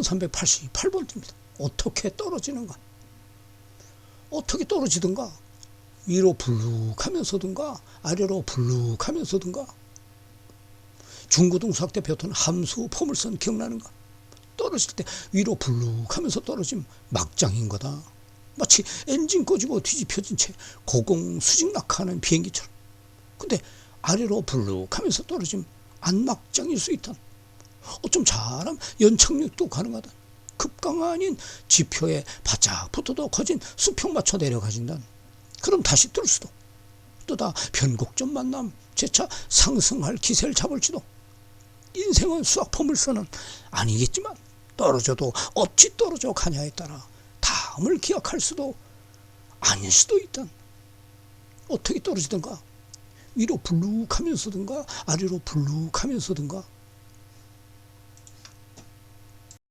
1388볼트입니다. 어떻게 떨어지는가? 어떻게 떨어지든가? 위로 불룩하면서든가 아래로 불룩하면서든가 중고등학교 때 배웠던 함수 포물선 기억나는가? 떨어질 때 위로 불룩하면서 떨어지면 막장인 거다. 마치 엔진 꺼지고 뒤집혀진 채 고공 수직 낙하하는 비행기처럼. 근데 아래로 불룩하면서 떨어지면 안막장일 수 있다. 어쩜 잘하면 연착륙도 가능하다. 급강하 아닌 지표에 바짝 붙어도 거진 수평 맞춰 내려가진다. 그럼 다시 뜰 수도. 또다 변곡점 만남 재차 상승할 기세를 잡을지도. 인생은 수학 포물선은 아니겠지만 떨어져도 어찌 떨어져 가냐에 따라 다음을 기약할 수도 아닐 수도 있다. 어떻게 떨어지든가 위로 불룩하면서든가 아래로 불룩하면서든가